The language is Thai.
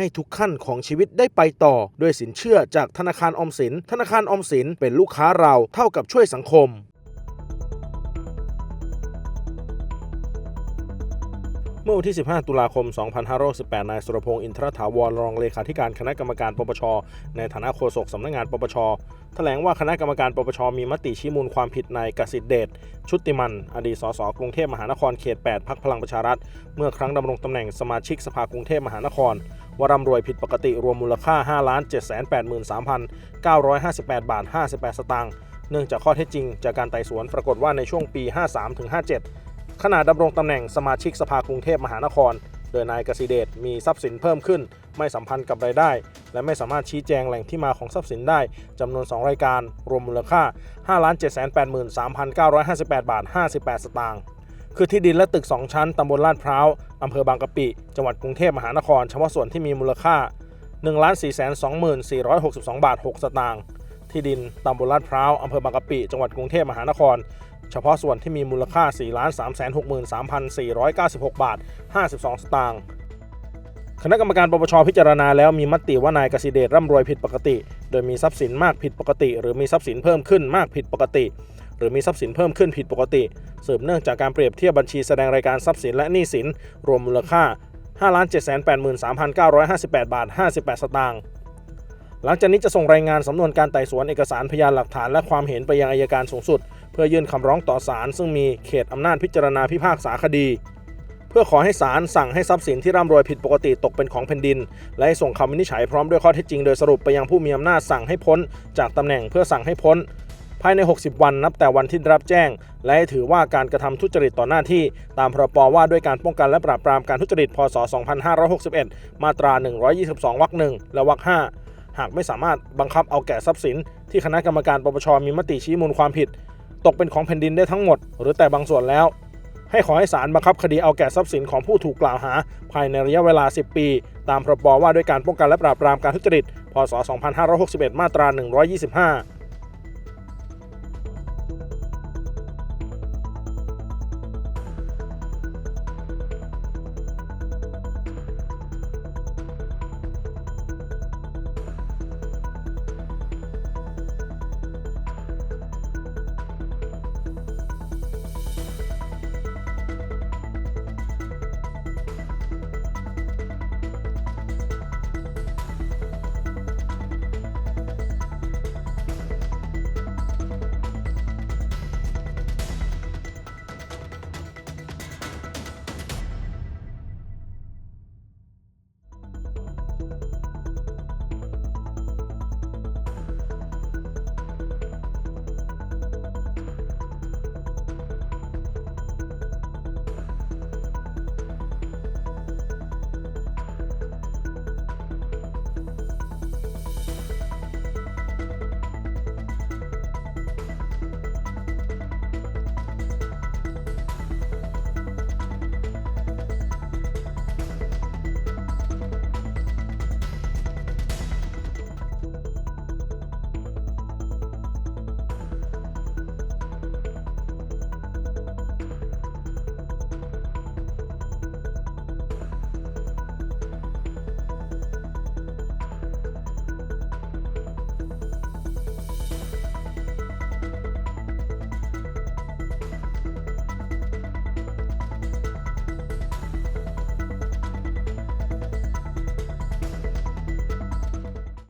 ให้ทุกขั้นของชีวิตได้ไปต่อ ด้วยสินเชื่อจากธนาคารออมสิน ธนาคารออมสินเป็นลูกค้าเราเท่ากับช่วยสังคม เมื่อวันที่ 15 ตุลาคม 2518 นายสุรพงษ์อินทรถาวรรองเลขาธิการคณะกรรมการปปช ในฐานะโฆษกสำนักงานปปช แถลงว่าคณะกรรมการปปช มีมติชี้มูลความผิดนายกสิทธิเดช ชุติมัน อดีตสสกรุงเทพมหานครเขต 8 พักพลังประชารัฐ เมื่อครั้งดำรงตำแหน่งสมาชิกสภากรุงเทพมหานครว่าร่ำรวยผิดปกติรวมมูลค่า 5 783,958 บาท 58 สตางค์ เนื่องจากข้อเท็จจริงจากการไต่สวนปรากฏว่าในช่วงปี 53-57 ขณะดำรงตำแหน่งสมาชิกสภากรุงเทพมหานคร โดยนายกสิเดชมีทรัพย์สินเพิ่มขึ้น ไม่สัมพันธ์กับรายได้ และไม่สามารถชี้แจงแหล่งที่มาของทรัพย์สินได้จำนวน 2 รายการ รวมมูลค่า 5,783,958 บาท 58 สตางค์คือที่ดินและตึก 2 ชั้นตำบลลาดพร้าวอำเภอบางกะปิ จังหวัดกรุงเทพมหานครเฉพาะส่วนที่มีมูลค่า 1,424,462 บาท 6 สตางค์ ที่ดินตำบลลาดพร้าวอำเภอบางกะปิ จังหวัดกรุงเทพมหานคร เฉพาะส่วนที่มีมูลค่า 4,363,496 บาท 52 สตางค์คณะกรรมการปปชพิจารณาแล้วมีมติว่านายกสิเดชร่ำรวยผิดปกติ โดยมีทรัพย์สินมากผิดปกติ หรือมีทรัพย์สินเพิ่มขึ้นมากผิดปกติ หรือมีทรัพย์สินเพิ่มขึ้นผิดปกติ สืบเนื่องจากการเปรียบเทียบบัญชีแสดงรายการทรัพย์สินและหนี้สิน รวมมูลค่า 5,783,958 บาท 58 สตางค์ หลังจากนี้จะส่งรายงานสำนวนการไต่สวนเอกสารพยานหลักฐานและความเห็นไปยังอายการสูงสุด เพื่อยื่นคำร้องต่อศาลซึ่งมีเขตอำนาจพิจารณาพิพากษาคดี เพื่อขอให้ศาลสั่งให้ทรัพย์สินที่ร่ำรวยผิดปกติตกเป็นของแผ่นดิน และให้ส่งคำวินิจฉัยพร้อมด้วยข้อเท็จจริงโดยสรุปไปยังผู้มีอำนาจสั่งให้พ้น จากตำแหน่งเพื่อสั่งให้พ้น ภายใน 60 วันนับแต่วันที่รับแจ้ง และถือว่าการกระทำทุจริตต่อหน้าที่ ตามพรบว่าด้วยการป้องกันและปราบปรามการทุจริตพศ 2561 มาตรา 122 วรรคหนึ่งและวรรคห้า หากไม่สามารถบังคับเอาแก่ทรัพย์สิน ที่คณะกรรมการปปชมีมติชี้มูลความผิด ตกเป็นของแผ่นดินได้ทั้งหมด หรือแต่บางส่วนแล้ว ให้ขอให้ศาลบังคับคดีเอาแก่ทรัพย์สินของผู้ถูกกล่าวหา ภายในระยะเวลา 10 ปี ตามพรบว่าด้วยการป้องกันและปราบปรามการทุจริต พศ 2561 มาตรา 125